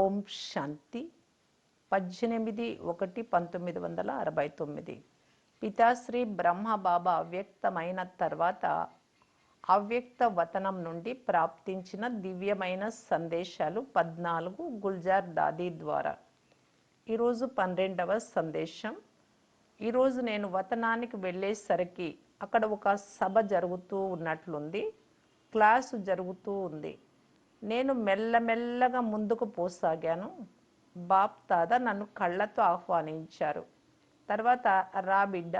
ఓం శాంతి. పద్దెనిమిది ఒకటి పంతొమ్మిది వందల అరవై తొమ్మిది. పితాశ్రీ బ్రహ్మ బాబా అవ్యక్తమైన తర్వాత అవ్యక్త వతనం నుండి ప్రాప్తించిన దివ్యమైన సందేశాలు పద్నాలుగు గుల్జార్ దాదీ ద్వారా. ఈరోజు పన్నెండవ సందేశం. ఈరోజు నేను వతనానికి వెళ్ళేసరికి అక్కడ ఒక సభ జరుగుతూ ఉన్నట్లుంది. క్లాసు జరుగుతూ ఉంది. నేను మెల్లమెల్లగా ముందుకు పోసాగాను. బాప్ తాత నన్ను కళ్ళతో ఆహ్వానించారు. తర్వాత రా బిడ్డ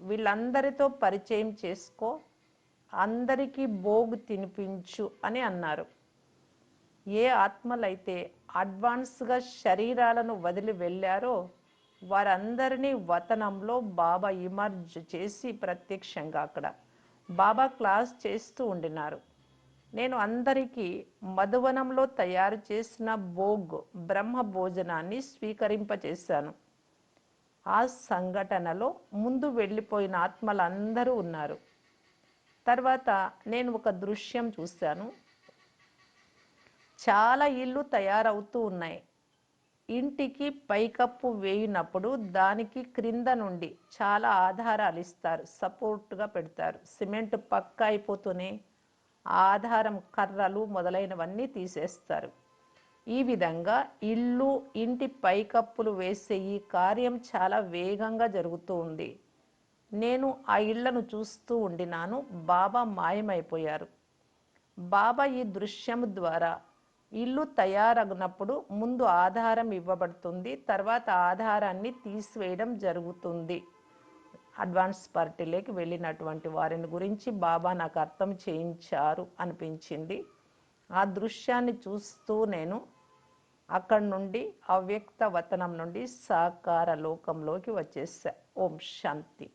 వీళ్ళందరితో పరిచయం చేసుకో అందరికీ భోగు తినిపించు అని అన్నారు. ఏ ఆత్మలైతే అడ్వాన్స్గా శరీరాలను వదిలి వెళ్ళారో వారందరినీ వతనంలో బాబా ఇమర్జ్ చేసి ప్రత్యక్షంగా అక్కడ బాబా క్లాస్ చేస్తూ ఉండినారు. నేను అందరికీ మధువనంలో తయారు చేసిన భోగ్ బ్రహ్మ భోజనాన్ని స్వీకరింపచేశాను. ఆ సంఘటనలో ముందు వెళ్ళిపోయిన ఆత్మలందరూ ఉన్నారు. తర్వాత నేను ఒక దృశ్యం చూశాను. చాలా ఇల్లు తయారవుతూ ఉన్నాయి. ఇంటికి పైకప్పు వేయినప్పుడు దానికి క్రింద నుండి చాలా ఆధారాలు ఇస్తారు. సపోర్ట్గా పెడతారు. సిమెంట్ పక్క అయిపోతూనే ఆధారం కర్రలు మొదలైనవన్నీ తీసేస్తారు. ఈ విధంగా ఇల్లు ఇంటి పైకప్పులు వేసే ఈ కార్యం చాలా వేగంగా జరుగుతూ ఉంది. నేను ఆ ఇళ్ళను చూస్తూ ఉండినాను. బాబా మాయమైపోయారు. బాబా ఈ దృశ్యం ద్వారా ఇల్లు తయారగినప్పుడు ముందు ఆధారం ఇవ్వబడుతుంది తర్వాత ఆధారాన్ని తీసివేయడం జరుగుతుంది. అడ్వాన్స్ పార్టీలోకి వెళ్ళినటువంటి వారిని గురించి బాబా నాకు అర్థం చేయించారు అనిపించింది. ఆ దృశ్యాన్ని చూస్తూ నేను అక్కడి నుండి అవ్యక్త వతనం నుండి సాకార లోకంలోకి వచ్చేసా. ఓం శాంతి.